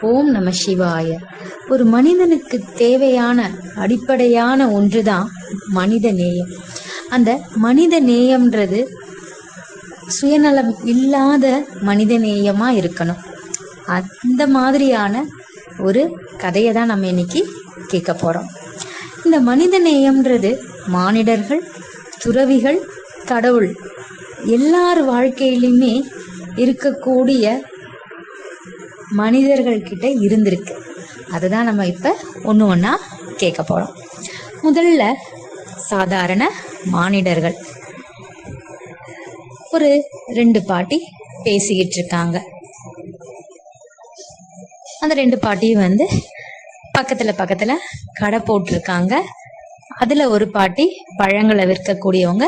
ஓம் நம சிவாய. ஒரு மனிதனுக்கு தேவையான அடிப்படையான ஒன்றுதான் மனித நேயம். அந்த மனித நேயம்ன்றது சுயநலம் இல்லாத மனித நேயமா இருக்கணும். அந்த மாதிரியான ஒரு கதையை தான் நம்ம இன்னைக்கு கேட்க போறோம். இந்த மனித நேயம்ன்றது மானிடர்கள் துறவிகள் கடவுள் எல்லார் வாழ்க்கையிலுமே இருக்கக்கூடிய மனிதர்கள் கிட்ட இருந்திருக்கு. அதுதான் நம்ம இப்போ ஒன்று ஒன்றா கேட்க போறோம். முதல்ல சாதாரண மானிடர்கள். ஒரு ரெண்டு பாட்டி பேசிக்கிட்டு இருக்காங்க. அந்த ரெண்டு பாட்டியும் வந்து பக்கத்துல பக்கத்துல கடை போட்டிருக்காங்க. அதுல ஒரு பாட்டி பழங்களை விற்கக்கூடியவங்க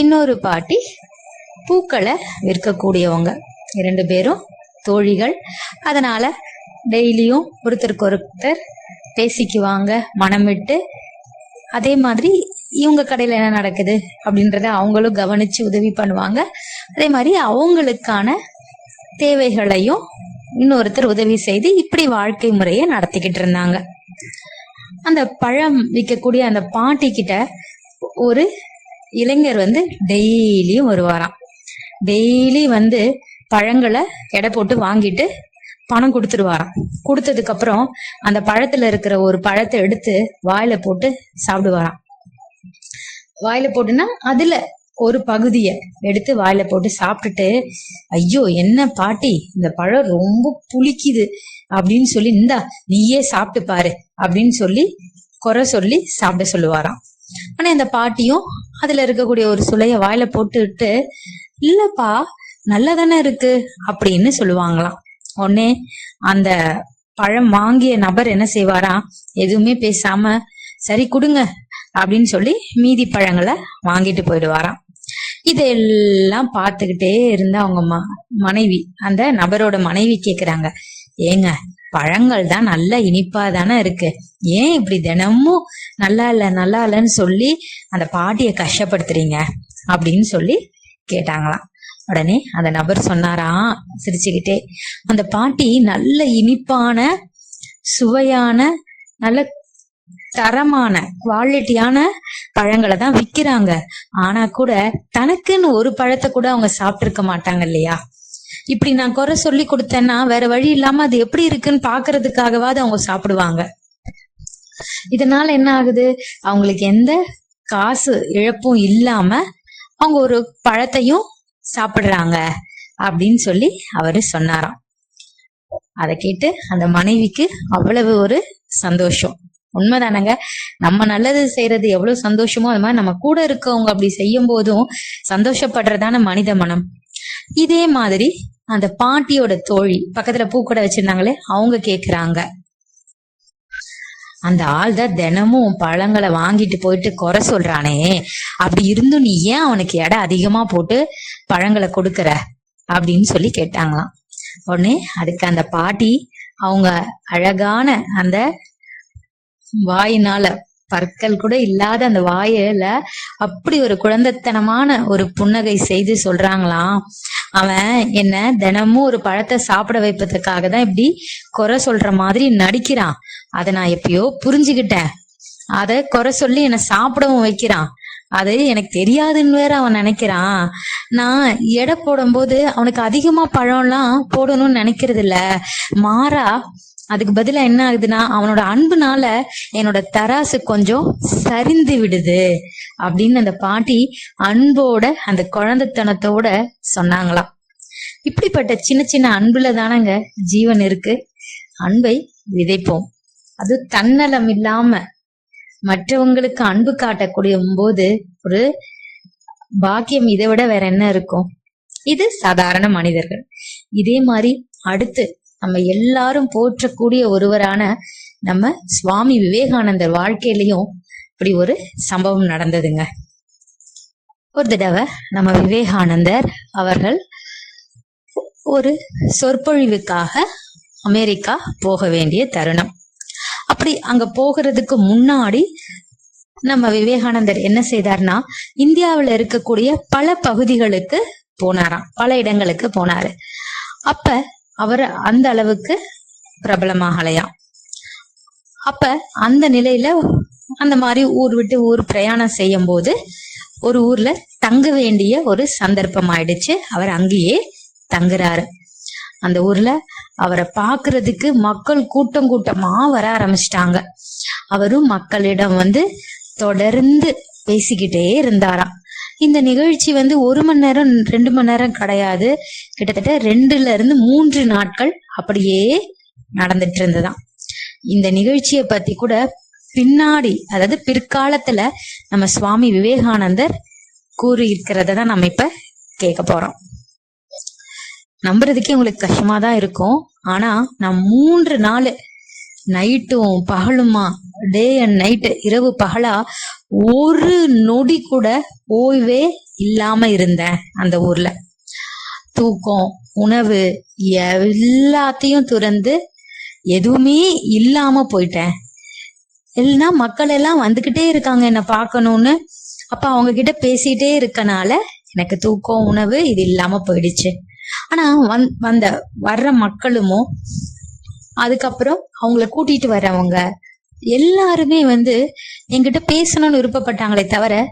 இன்னொரு பாட்டி பூக்களை விற்கக்கூடியவங்க. இரண்டு பேரும் தோழிகள். அதனால டெய்லியும் ஒருத்தருக்கு ஒருத்தர் பேசிக்குவாங்க மனம் விட்டு. அதே மாதிரி இவங்க கடையில என்ன நடக்குது அப்படின்றத அவங்களும் கவனிச்சு உதவி பண்ணுவாங்க. அதே மாதிரி அவங்களுக்கான தேவைகளையும் இன்னொருத்தர் உதவி செய்து இப்படி வாழ்க்கை முறையை நடத்திக்கிட்டு இருந்தாங்க. அந்த பழம் விற்கக்கூடிய அந்த பாட்டி கிட்ட ஒரு இளைஞர் வந்து டெய்லியும் வருவாராம். டெய்லி வந்து பழங்களை எடை போட்டு வாங்கிட்டு பணம் கொடுத்துருவாராம். கொடுத்ததுக்கு அப்புறம் அந்த பழத்துல இருக்கிற ஒரு பழத்தை எடுத்து வாயில போட்டு சாப்பிடுவாராம். வாயில போட்டுன்னா அதுல ஒரு பகுதிய எடுத்து வாயில போட்டு சாப்பிட்டுட்டு ஐயோ என்ன பாட்டி இந்த பழம் ரொம்ப புளிக்குது அப்படின்னு சொல்லி இந்தா நீயே சாப்பிட்டு பாரு அப்படின்னு சொல்லி குறை சொல்லி சாப்பிட சொல்லுவாராம். ஆனா இந்த பாட்டியும் அதுல இருக்கக்கூடிய ஒரு சுளைய வாயில போட்டுட்டு இல்லப்பா நல்லா தானே இருக்கு அப்படின்னு சொல்லுவாங்களாம். உடனே அந்த பழம் வாங்கிய நபர் என்ன செய்வாராம் எதுவுமே பேசாம சரி கொடுங்க அப்படின்னு சொல்லி மீதி பழங்களை வாங்கிட்டு போயிடுவாராம். இதெல்லாம் பார்த்துக்கிட்டே இருந்த அவங்க ம மனைவி அந்த நபரோட மனைவி கேக்குறாங்க ஏங்க பழங்கள் தான் நல்ல இனிப்பா தானே இருக்கு. ஏன் இப்படி தினமும் நல்லா இல்ல நல்லா இல்லைன்னு சொல்லி அந்த பாட்டியை கஷ்டப்படுத்துறீங்க? அப்படின்னு சொல்லி கேட்டாங்களாம் உடனே அந்த நபர் சொன்னாராம் சிரிச்சுக்கிட்டே. அந்த பாட்டி நல்ல இனிப்பான சுவையான நல்ல தரமான குவாலிட்டியான பழங்களை தான் விக்கிறாங்க. ஆனா கூட தனக்குன்னு ஒரு பழத்தை கூட அவங்க சாப்பிட்டிருக்க மாட்டாங்க இல்லையா? இப்படி நான் குறை சொல்லி கொடுத்தேன்னா வேற வழி இல்லாம அது எப்படி இருக்குன்னு பாக்குறதுக்காகவாது அவங்க சாப்பிடுவாங்க. இதனால என்ன ஆகுது? அவங்களுக்கு எந்த காசு இழப்பும் இல்லாம அவங்க ஒரு பழத்தையும் சாப்பிடுறாங்க அப்படின்னு சொல்லி அவரு சொன்னாராம். அதை கேட்டு அந்த மனைவிக்கு அவ்வளவு ஒரு சந்தோஷம். உண்மைதானங்க? நம்ம நல்லது செய்யறது எவ்வளவு சந்தோஷமோ அது மாதிரி நம்ம கூட இருக்கவங்க அப்படி செய்யும் போதும் சந்தோஷப்படுறதான மனித மனம். இதே மாதிரி அந்த பாட்டியோட தோழி பக்கத்துல பூக்கடை வச்சிருந்தாங்களே அவங்க கேக்குறாங்க. அந்த ஆள் தான் தினமும் பழங்களை வாங்கிட்டு போயிட்டு குறை சொல்றானே. அப்படி இருந்தும் நீ ஏன் அவனுக்கு எடை அதிகமா போட்டு பழங்களை கொடுக்கற? அப்படின்னு சொல்லி கேட்டாங்களாம். உடனே அதுக்கு அந்த பாட்டி அவங்க அழகான அந்த வாயினால பற்கள் கூட இல்லாத அந்த வாயில அப்படி ஒரு குழந்தைத்தனமான ஒரு புன்னகை செய்து சொல்றாங்களாம். அவன் என்ன தினமும் ஒரு பழத்தை சாப்பிட வைப்பதற்காக தான் இப்படி குறை சொல்ற மாதிரி நடிக்கிறான். அதை நான் எப்பயோ புரிஞ்சுக்கிட்டேன் அத குறை சொல்லி என்னை சாப்பிடவும் வைக்கிறான். அது எனக்கு தெரியாதுன்னு வேற அவன் நினைக்கிறான். நான் எடை போடும்போது அவனுக்கு அதிகமா பழம்லாம் போடணும்னு நினைக்கிறது இல்ல மாறா அதுக்கு பதிலா என்ன ஆகுதுன்னா அவனோட அன்புனால என்னோட தராசு கொஞ்சம் சரிந்து விடுது அப்படின்னு அந்த பாட்டி அன்போட அந்த குழந்தைத்தனத்தோட சொன்னாங்களாம். இப்படிப்பட்ட சின்ன சின்ன அன்புல தானங்க ஜீவன் இருக்கு. அன்பை விதைப்போம். அது தன்னலம் இல்லாம மற்றவங்களுக்கு அன்பு காட்டக்கூடிய போது ஒரு பாக்கியம் இதை விட வேற என்ன இருக்கும்? இது சாதாரண மனிதர்கள். இதே மாதிரி அடுத்து நம்ம எல்லாரும் போற்றக்கூடிய ஒருவரான நம்ம சுவாமி விவேகானந்தர் வாழ்க்கையிலையும் இப்படி ஒரு சம்பவம் நடந்ததுங்க. ஒரு தடவை நம்ம விவேகானந்தர் அவர்கள் ஒரு சொற்பொழிவுக்காக அமெரிக்கா போக வேண்டிய தருணம். அப்படி அங்க போகிறதுக்கு முன்னாடி நம்ம விவேகானந்தர் என்ன செய்தார்னா இந்தியாவில் இருக்கக்கூடிய பல பகுதிகளுக்கு போனாராம். பல இடங்களுக்கு போனாரு. அப்ப அவர் அந்த அளவுக்கு பிரபலமாகலையாம் அப்ப அந்த நிலையில அந்த மாதிரி ஊர் விட்டு ஊர் பிரயாணம் செய்யும் போது ஒரு ஊர்ல தங்க வேண்டிய ஒரு சந்தர்ப்பம் ஆயிடுச்சு. அவர் அங்கேயே தங்குறாரு. அந்த ஊர்ல அவரை பாக்குறதுக்கு மக்கள் கூட்டம் கூட்டமா வர ஆரம்பிச்சிட்டாங்க. அவரும் மக்களிடம் வந்து தொடர்ந்து பேசிக்கிட்டே இருந்தாராம். இந்த நிகழ்ச்சி வந்து ஒரு மணி நேரம் ரெண்டு மணி நேரம் கிடையாது. கிட்டத்தட்ட ரெண்டுல இருந்து மூன்று நாட்கள் அப்படியே நடந்துட்டு இருந்ததாம் இந்த நிகழ்ச்சியை பத்தி கூட பின்னாடி அதாவது பிற்காலத்துல நம்ம சுவாமி விவேகானந்தர் கூறியிருக்கிறத தான் நம்ம இப்ப கேட்க போறோம். நம்புறதுக்கே உங்களுக்கு கஷ்டமா தான் இருக்கும். ஆனா நான் மூன்று நாள் நைட்டும் பகலுமா டே அண்ட் நைட்டு இரவு பகலா ஒரு நொடி கூட ஓய்வே இல்லாம இருந்தேன் அந்த ஊர்ல. தூக்கம் உணவு எல்லாத்தையும் துறந்து எதுவுமே இல்லாம போயிட்டேன். இல்லைன்னா மக்கள் எல்லாம் வந்துகிட்டே இருக்காங்க என்ன பார்க்கணும்னு. அப்ப அவங்க கிட்ட பேசிட்டே இருக்கனால எனக்கு தூக்கம் உணவு இது இல்லாம போயிடுச்சு. ஆனா வந் வந்த வர்ற மக்களுமோ அதுக்கப்புறம் அவங்கள கூட்டிட்டு வர்றவங்க எல்லாருமே வந்து என்கிட்ட பேசணும்னு விருப்பப்பட்டாங்களே தவிர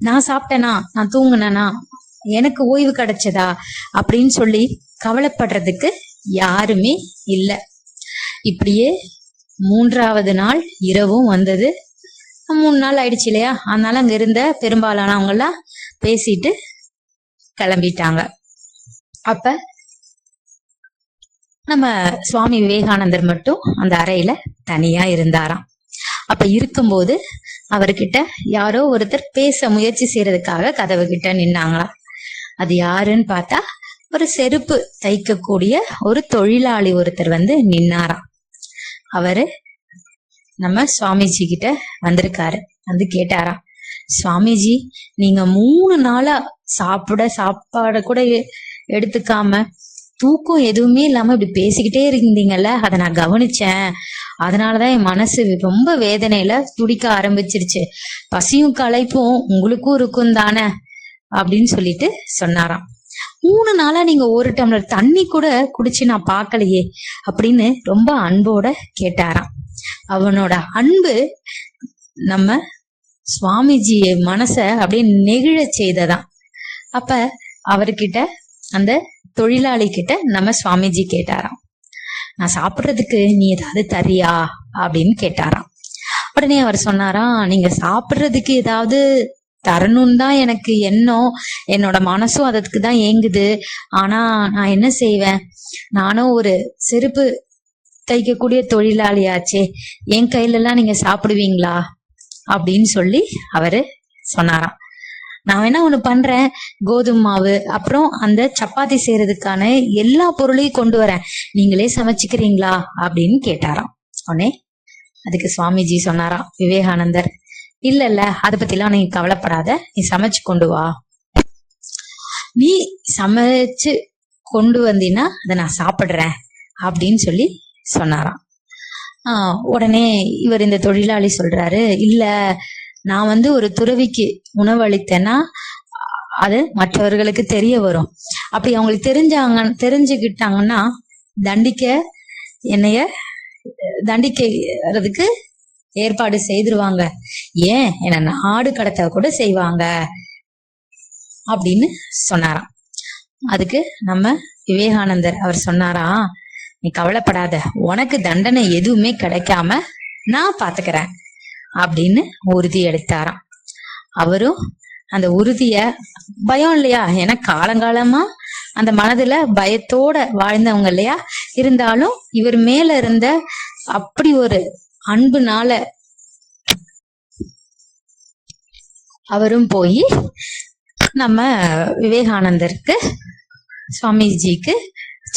நான் சாப்பிட்டேனா? நான் தூங்குனேனா? எனக்கு ஓய்வு கிடைச்சதா? அப்படின்னு சொல்லி கவலைப்படுறதுக்கு யாருமே இல்லை. இப்படியே மூன்றாவது நாள் இரவும் வந்தது. மூணு நாள் ஆயிடுச்சு இல்லையா? அதனால அங்க இருந்த பெரும்பாலானவங்கெல்லாம் பேசிட்டு கிளம்பிட்டாங்க. அப்ப நம்ம சுவாமி விவேகானந்தர் மட்டும் அந்த அறையில தனியா இருந்தாராம். அப்ப இருக்கும்போது அவர்கிட்ட யாரோ ஒருத்தர் பேச முயற்சி செய்யறதுக்காக கதவு கிட்ட நின்னாங்களா அது யாருன்னு பார்த்தா ஒரு செருப்பு தைக்கக்கூடிய ஒரு தொழிலாளி ஒருத்தர் வந்து நின்னாராம். அவரு நம்ம சுவாமிஜி கிட்ட வந்திருக்காரு. வந்து கேட்டாராம் சுவாமிஜி நீங்க மூணு நாளா சாப்பிட சாப்பாட கூட எடுத்துக்காம தூக்கம் எதுவுமே இல்லாம இப்படி பேசிக்கிட்டே இருந்தீங்கல்ல அதை நான் கவனிச்சேன். அதனாலதான் என் மனசு ரொம்ப வேதனையில துடிக்க ஆரம்பிச்சிருச்சு. பசியும் களைப்பும் உங்களுக்கும் இருக்கும் தானே? அப்படின்னு சொல்லிட்டு சொன்னாராம். மூணு நாளா நீங்க ஒரு டம்ளர் தண்ணி கூட குடிச்சு நான் பார்க்கலையே அப்படின்னு ரொம்ப அன்போட கேட்டாராம். அவனோட அன்பு நம்ம சுவாமிஜி மனச அப்படியே நெகிழச் செய்ததான் அப்ப அவர்கிட்ட அந்த தொழிலாளி கிட்ட நம்ம சுவாமிஜி கேட்டாராம். நான் சாப்பிடுறதுக்கு நீ ஏதாவது தரியா அப்படின்னு கேட்டாராம். உடனே அவர் சொன்னாராம் நீங்க சாப்பிடுறதுக்கு ஏதாவது தரணும்னு தான் எனக்கு எண்ணம். என்னோட மனசும் அதுக்கு தான் ஏங்குது. ஆனா நான் என்ன செய்வேன்? நானும் ஒரு செருப்பு தைக்கக்கூடிய தொழிலாளியாச்சே. என் கையில எல்லாம் நீங்க சாப்பிடுவீங்களா? அப்படின்னு சொல்லி அவரு சொன்னாராம். நான் வேணா ஒண்ணு பண்றேன். கோதுமை மாவு அப்புறம் அந்த சப்பாத்தி செய்யறதுக்கான எல்லா பொருளையும் கொண்டு வரேன். நீங்களே சமைச்சுக்கிறீங்களா? அப்படின்னு கேட்டாராம். உடனே அதுக்கு சுவாமிஜி சொன்னாராம் விவேகானந்தர் இல்ல இல்ல அதை பத்திலாம் நீ கவலைப்படாத நீ சமைச்சு கொண்டு வா. நீ சமைச்சு கொண்டு வந்தீன்னா அதை நான் சாப்பிடுறேன் அப்படின்னு சொல்லி சொன்னாராம். ஆஹ் உடனே இவர் இந்த தொழிலாளி சொல்றாரு இல்ல நான் வந்து ஒரு துறவிக்கு உணவளித்தேன்னா அது மற்றவர்களுக்கு தெரிய வரும். அப்படி அவங்களுக்கு தெரிஞ்சாங்க தெரிஞ்சுக்கிட்டாங்கன்னா தண்டிக்க என்னைய தண்டிக்கிறதுக்கு ஏற்பாடு செய்திருவாங்க. ஏன்? என்ன நாடு கடத்த கூட செய்வாங்க. அப்படின்னு சொன்னாராம். அதுக்கு நம்ம விவேகானந்தர் அவர் சொன்னாரா நீ கவலைப்படாத. உனக்கு தண்டனை எதுவுமே கிடைக்காம நான் பாத்துக்கிறேன். அப்படின்னு உறுதி எடுத்தாராம் அவரும் அந்த உறுதிய பயம் இல்லையா? ஏன்னா காலங்காலமா அந்த மனதுல பயத்தோட வாழ்ந்தவங்க இல்லையா? இருந்தாலும் இவர் மேல இருந்த அப்படி ஒரு அன்புனால அவரும் போய் நம்ம விவேகானந்தருக்கு சுவாமிஜிக்கு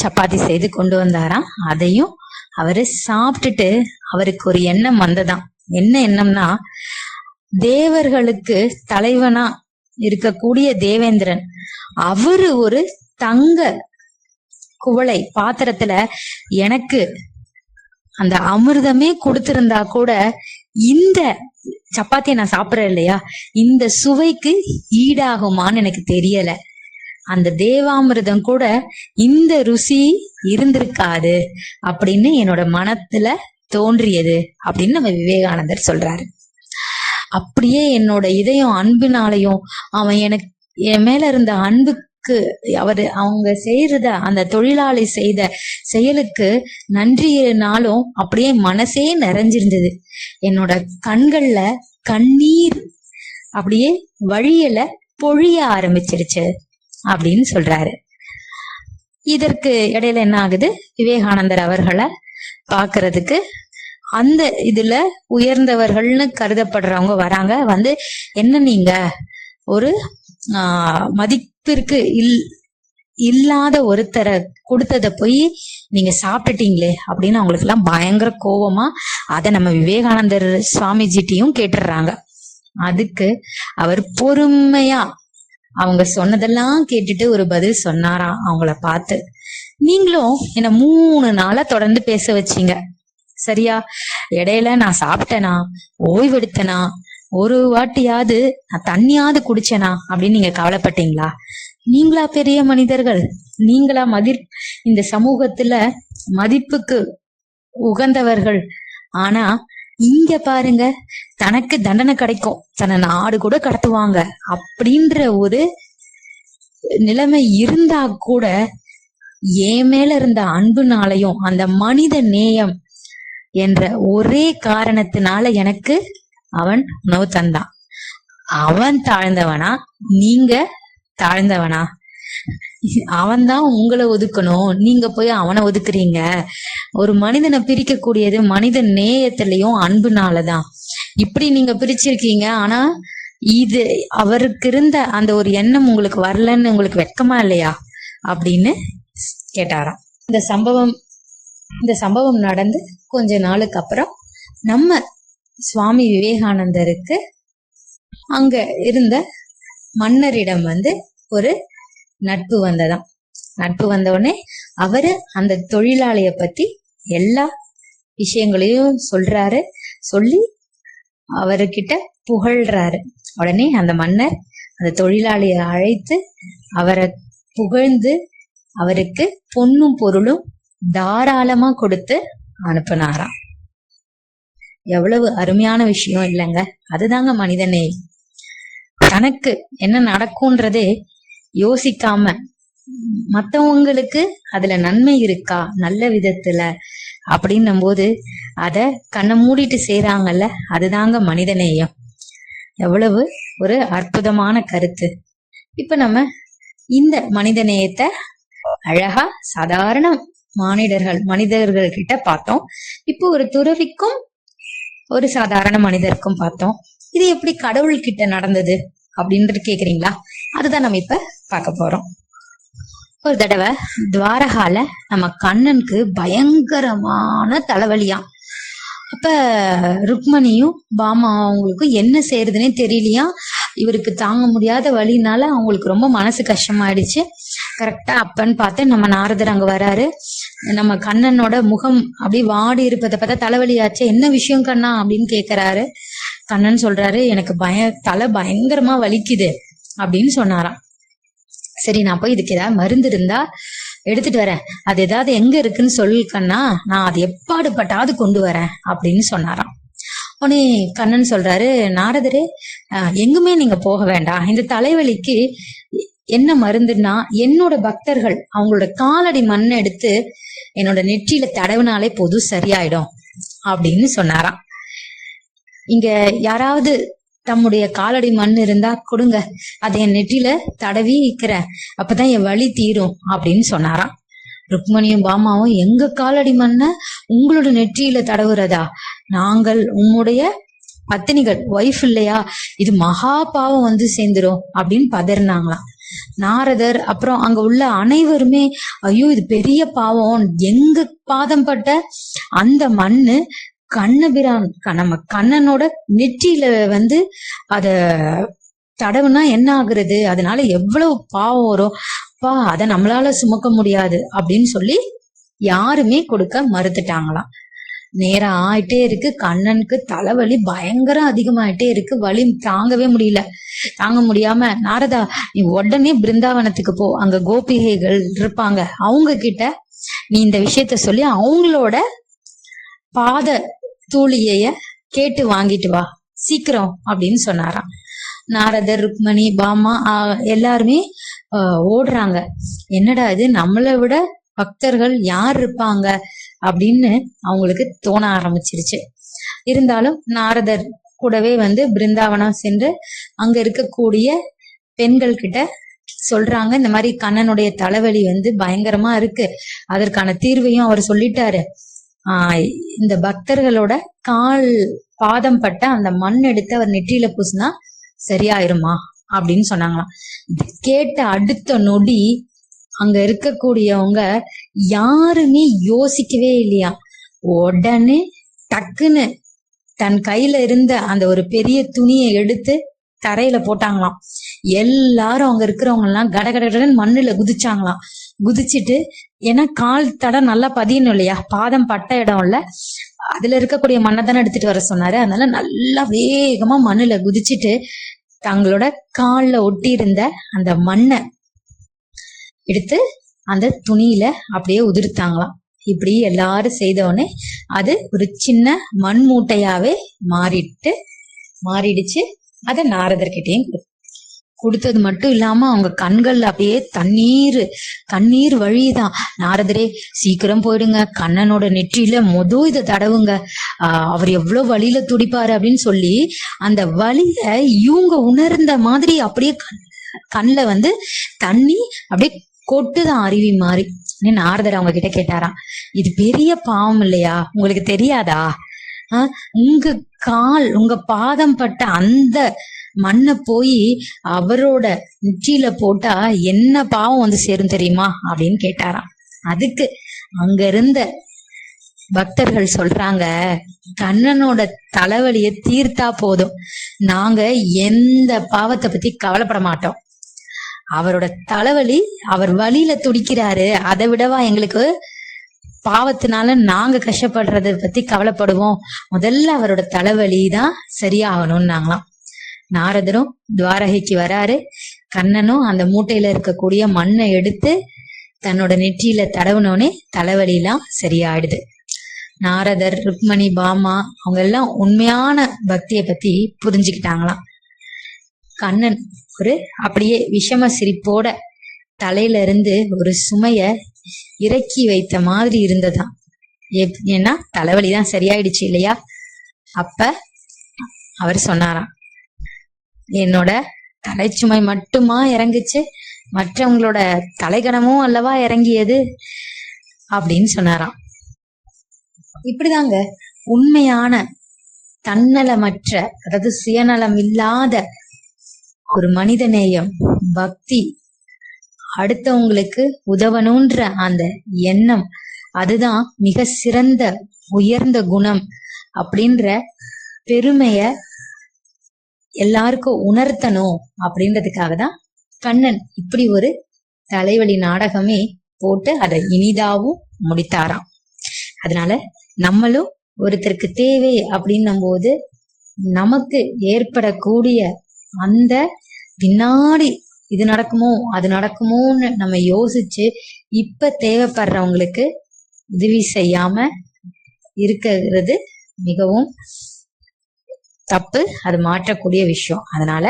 சப்பாத்தி செய்து கொண்டு வந்தாராம். அதையும் அவரு சாப்பிட்டுட்டு அவருக்கு ஒரு எண்ணம் வந்ததாம். என்ன எண்ணம்னா தேவர்களுக்கு தலைவனா இருக்கக்கூடிய தேவேந்திரன். அவரு ஒரு தங்க குவளை பாத்திரத்துல எனக்கு அந்த அமிர்தமே கொடுத்திருந்தா கூட இந்த சப்பாத்தியை நான் சாப்பிட்றேன் இல்லையா? இந்த சுவைக்கு ஈடாகுமான்னு எனக்கு தெரியல. அந்த தேவாமிர்தம் கூட இந்த ருசி இருந்திருக்காது அப்படின்னு என்னோட மனத்துல தோன்றியது அப்படின்னு நம்ம விவேகானந்தர் சொல்றாரு. அப்படியே என்னோட இதயம் அன்பினாலையும் அவன் எனக்கு என் மேல இருந்த அன்புக்கு அவரு அவங்க செய்யறத அந்த தொழிலாளி செய்த செயலுக்கு நன்றினாலும் அப்படியே மனசே நிறைஞ்சிருந்தது. என்னோட கண்கள்ல கண்ணீர் அப்படியே வழியல பொழிய ஆரம்பிச்சிருச்சு அப்படின்னு சொல்றாரு. இதற்கு இடையில என்ன ஆகுது? விவேகானந்தர் அவர்களை பாக்குறதுக்கு அந்த இதுல உயர்ந்தவர்கள்னு கருதப்படுறவங்க வராங்க. வந்து என்ன நீங்க? ஒரு மதிப்பிற்கு இல் இல்லாத ஒருத்தரை கொடுத்ததை போய் நீங்க சாப்பிட்டுட்டீங்களே அப்படின்னு அவங்களுக்கு எல்லாம் பயங்கர கோவமா அதை நம்ம விவேகானந்தர் சுவாமிஜிட்டையும் கேட்டுடுறாங்க அதுக்கு அவர் பொறுமையா அவங்க சொன்னதெல்லாம் கேட்டுட்டு ஒரு பதில் சொன்னாராம் அவங்கள பார்த்து நீங்களும் என்ன மூணு நாளா தொடர்ந்து பேச வச்சீங்க. சரியா? இடையில நான் சாப்பிட்டேனா? ஓய்வெடுத்தனா? ஒரு வாட்டியாவது நான் தண்ணியாவது குடிச்சேனா? அப்படின்னு நீங்க கவலைப்பட்டீங்களா? நீங்களா பெரிய மனிதர்கள். நீங்களா மதி இந்த சமூகத்துல மதிப்புக்கு உகந்தவர்கள். ஆனா இங்க பாருங்க தனக்கு தண்டனை கிடைக்கும். தன்னை நாடு கூட கடத்துவாங்க. அப்படின்ற ஒரு நிலைமை இருந்தா கூட என் மேல இருந்த அன்புனாலையும் அந்த மனித நேயம் என்ற ஒரே காரணத்தினால எனக்கு அவன் உணவு தந்தான். அவன் தாழ்ந்தவனா நீங்க தாழ்ந்தவனா? அவன் தான் உங்களை ஒதுக்கணும். நீங்க போய் அவனை ஒதுக்குறீங்க. ஒரு மனிதனை பிரிக்கக்கூடியது மனித நேயத்திலையும் அன்புனாலதான். இப்படி நீங்க பிரிச்சிருக்கீங்க. ஆனா இது அவருக்கு இருந்த அந்த ஒரு எண்ணம் உங்களுக்கு வரலன்னு உங்களுக்கு வெட்கமா இல்லையா? அப்படின்னு கேட்டாராம். இந்த சம்பவம் இந்த சம்பவம் நடந்து கொஞ்ச நாளுக்கு அப்புறம் நம்ம சுவாமி விவேகானந்தருக்கு அங்க இருந்த மன்னரிடம் வந்து ஒரு நட்பு வந்ததாம். நட்பு வந்த உடனே அவரு அந்த தொழிலாளிய பத்தி எல்லா விஷயங்களையும் சொல்றாரு. சொல்லி அவர்கிட்ட புகழ்றாரு. உடனே அந்த மன்னர் அந்த தொழிலாளியை அழைத்து அவரை புகழ்ந்து அவருக்கு பொண்ணும் பொருளும் தாராளமா கொடுத்து அனுப்புனாராம். எவ்வளவு அருமையான விஷயம் இல்லைங்க. அதுதாங்க மனிதனே தனக்கு என்ன நடக்கும்ன்றதே யோசிக்காம மத்தவங்களுக்கு அதுல நன்மை இருக்கா? நல்ல விதத்துல அப்படின்னும் போது அத கண்ணை மூடிட்டு செய்யறாங்கல்ல அதுதாங்க மனிதநேயம். எவ்வளவு ஒரு அற்புதமான கருத்து. இப்ப நம்ம இந்த மனிதநேயத்தை அழகா சாதாரண மானிடர்கள் மனிதர்கள் கிட்ட பார்த்தோம். இப்போ ஒரு துறவிக்கும் ஒரு சாதாரண மனிதருக்கும் பார்த்தோம். இது எப்படி கடவுள் கிட்ட நடந்தது அப்படின்றது கேக்குறீங்களா? அதுதான் நம்ம இப்ப பார்க்க போறோம். ஒரு தடவை துவாரகால நம்ம கண்ணனுக்கு பயங்கரமான தலைவலியாம் அப்ப ருக்மணியும் பாமா அவங்களுக்கும் என்ன செய்யறதுனே தெரியலையா? இவருக்கு தாங்க முடியாத வழினால அவங்களுக்கு ரொம்ப மனசு கஷ்டமாயிடுச்சு. கரெக்டா அப்பன்னு பார்த்து நம்ம நாரதர் அங்க வராரு. நம்ம கண்ணனோட முகம் அப்படி வாடி இருப்பதை பார்த்தா தலைவலியாச்சு என்ன விஷயம் கண்ணா அப்படின்னு கேக்குறாரு. கண்ணன் சொல்றாரு எனக்கு பய தலை பயங்கரமா வலிக்குது அப்படின்னு சொன்னாராம். சரி நான் போய் இதுக்கு ஏதாவது மருந்து இருந்தா எடுத்துட்டு வரேன். அது ஏதாவது எங்க இருக்குன்னு சொல்லு கண்ணா நான் அது எப்பாடுபட்டாவது கொண்டு வரேன் அப்படின்னு சொன்னாராம். உடனே கண்ணன் சொல்றாரு நாரதரே எங்குமே நீங்க போக வேண்டாம். இந்த தலைவலிக்கு என்ன மருந்துன்னா என்னோட பக்தர்கள் அவங்களோட காலடி மண்ணை எடுத்து என்னோட நெற்றியில தடவினாலே போதும் சரியாயிடும். அப்படின்னு சொன்னாராம். இங்க யாராவது தம்முடைய காலடி மண் இருந்தா கொடுங்க. அதை என் நெற்றியில தடவி இருக்கிறேன் அப்பதான் என் வழி தீரும் அப்படின்னு சொன்னாராம். ருக்மணியும் பாமாவும் எங்க காலடி மண்ண உங்களோட நெற்றியில தடவுறதா? நாங்கள் உம்முடைய பத்தினிகள். ஒய்ஃப் இல்லையா? இது மகா பாவம் வந்து சேர்ந்துரும். அப்படின்னு பதறினாங்களாம். நாரதர் அப்புறம் அங்க உள்ள அனைவருமே ஐயோ இது பெரிய பாவம். எங்க பாதம் பட்ட அந்த மண்ணு கண்ணபிரான் க- நம்ம கண்ணனோட நெற்றியில வந்து அத தடவுனா என்ன ஆகுறது அதனால எவ்வளவு பாவம் வரும்? பா அத நம்மளால சுமக்க முடியாது அப்படின்னு சொல்லி யாருமே கொடுக்க மறுத்துட்டாங்களாம். நேரம் ஆயிட்டே இருக்கு. கண்ணனுக்கு தலைவலி பயங்கரம் அதிகமாயிட்டே இருக்கு. வலி தாங்கவே முடியல. தாங்க முடியாம நாரதா நீ உடனே பிருந்தாவனத்துக்கு போ. அங்க கோபிகைகள் இருப்பாங்க. அவங்க கிட்ட நீ இந்த விஷயத்த சொல்லி அவங்களோட பாத தூளியைய கேட்டு வாங்கிட்டு வா. சீக்கிரம் அப்படின்னு சொன்னாராம். நாரதர் ருக்மணி பாமா எல்லாருமே ஓடுறாங்க. என்னடா இது? நம்மளை விட பக்தர்கள் யார் இருப்பாங்க? அப்படின்னு அவங்களுக்கு தோண ஆரம்பிச்சிருச்சு. இருந்தாலும் நாரதர் கூடவே வந்து பிருந்தாவனம் சென்று அங்க இருக்கக்கூடிய பெண்கள் கிட்ட சொல்றாங்க. இந்த மாதிரி கண்ணனுடைய தலைவலி வந்து பயங்கரமா இருக்கு. அதற்கான தீர்வையும் அவர் சொல்லிட்டாரு. இந்த பக்தர்களோட கால் பாதம் பட்ட அந்த மண் எடுத்து அவர் நெற்றியில பூசினா சரியாயிருமா அப்படின்னு சொன்னாங்களாம். கேட்ட அடுத்த நொடி அங்க இருக்கக்கூடியவங்க யாருமே யோசிக்கவே இல்லையா? உடனே டக்குன்னு தன் கையில இருந்த அந்த ஒரு பெரிய துணியை எடுத்து தரையில போட்டாங்களாம். எல்லாரும் அங்க இருக்கிறவங்க எல்லாம் கட கட மண்ணுல குதிச்சாங்களாம். குதிச்சிட்டு ஏன்னா கால் தடம் நல்லா பதியணும் இல்லையா? பாதம் பட்ட இடம் இல்ல. அதுல இருக்கக்கூடிய மண்ணை தானே எடுத்துட்டு வர சொன்னாரு. அதனால நல்லா வேகமா மண்ணுல குதிச்சிட்டு தங்களோட கால்ல ஒட்டி இருந்த அந்த மண்ணை எடுத்து அந்த துணியில அப்படியே உதிர்த்தாங்களாம். இப்படி எல்லாரும் செய்த உடனே அது ஒரு சின்ன மண் மூட்டையாவே மாறிட்டு மாறிடுச்சு. அதை நாரதர்கிட்டயும் கொடு- கொடுத்தது மட்டும் இல்லாம அவங்க கண்கள்ல அப்படியே தண்ணீர் கண்ணீர் வழிதான். நாரதரே சீக்கிரம் போயிடுங்க. கண்ணனோட நெற்றியில மொத இதை தடவுங்க. ஆஹ் அவர் எவ்வளவு வழியில துடிப்பாரு அப்படின்னு சொல்லி அந்த வலிய இவங்க உணர்ந்த மாதிரி அப்படியே கண் கண்ணுல வந்து தண்ணி அப்படியே கொட்டுதான் அருவி மாதிரி. நாரதர் அவங்க கிட்ட கேட்டாராம் இது பெரிய பாவம் இல்லையா? உங்களுக்கு தெரியாதா? உங்க கால் உங்க பாதம் பட்ட அந்த மண்ணை போய் அவரோட நெற்றியில போட்டா என்ன பாவம் வந்து சேரும் தெரியுமா? அப்படின்னு கேட்டாராம். அதுக்கு அங்க இருந்த பக்தர்கள் சொல்றாங்க கண்ணனோட தலைவலியை தீர்த்தா போதும். நாங்க எந்த பாவத்தை பத்தி கவலைப்பட மாட்டோம். அவரோட தலைவலி அவர் வழியில துடிக்கிறாரு. அதை விடவா எங்களுக்கு பாவத்தினால நாங்க கஷ்டப்படுறத பத்தி கவலைப்படுவோம். முதல்ல அவரோட தலைவலி தான் சரியாகணும்னாங்களாம். நாரதரும் துவாரகைக்கு வராரு. கண்ணனும் அந்த மூட்டையில இருக்கக்கூடிய மண்ணை எடுத்து தன்னோட நெற்றியில தடவுனோடனே தலைவலிலாம் சரியாயிடுது. நாரதர் ருக்மணி பாமா அவங்க எல்லாம் உண்மையான பக்தியை பத்தி புரிஞ்சுக்கிட்டாங்களாம். கண்ணன் ஒரு அப்படியே விஷம சிரிப்போட தலையில இருந்து ஒரு சுமைய இறக்கி வைத்த மாதிரி இருந்ததாம் ஏன்னா தலைவலி தான் சரியாயிடுச்சு இல்லையா? அப்ப அவர் சொன்னாராம் என்னோட தலைச்சுமை மட்டுமா இறங்குச்சு? மற்றவங்களோட தலைகணமும் அல்லவா இறங்கியது? அப்படின்னு சொன்னாராம். இப்படிதாங்க உண்மையான தன்னலமற்ற அதாவது சுயநலம் இல்லாத ஒரு மனிதநேயம் பக்தி அடுத்தவங்களுக்கு உதவணுன்ற அந்த எண்ணம் அதுதான் மிக சிறந்த உயர்ந்த குணம் அப்படின்ற பெருமைய எல்லாருக்கும் உணர்த்தணும் அப்படின்றதுக்காக தான் கண்ணன் இப்படி ஒரு தலைவலி நாடகமே போட்டு அதை இனிதாவும் முடித்தாராம். அதனால நம்மளும் ஒருத்தருக்கு தேவை அப்படின்னும் போது நமக்கு ஏற்படக்கூடிய அந்த பின்னாடி இது நடக்குமோ அது நடக்குமோன்னு நம்ம யோசிச்சு இப்ப தேவைப்படுறவங்களுக்கு உதவி செய்யாம இருக்கிறது மிகவும் தப்பு. அது மாற்றக்கூடிய விஷயம். அதனால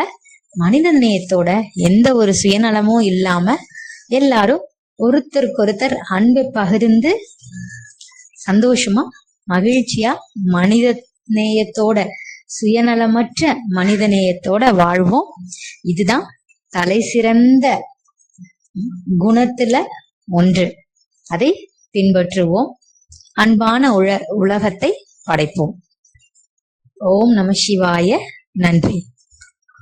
மனித நேயத்தோட எந்த ஒரு சுயநலமும் இல்லாம எல்லாரும் ஒருத்தருக்கொருத்தர் அன்பை பகிர்ந்து சந்தோஷமா மகிழ்ச்சியா மனித நேயத்தோட சுயநலமற்ற மனித நேயத்தோட வாழ்வோம். இதுதான் தலை சிறந்த குணத்துல ஒன்று. அதை பின்பற்றுவோம். அன்பான உல உலகத்தை படைப்போம். ஓம் நம சிவாய. நன்றி.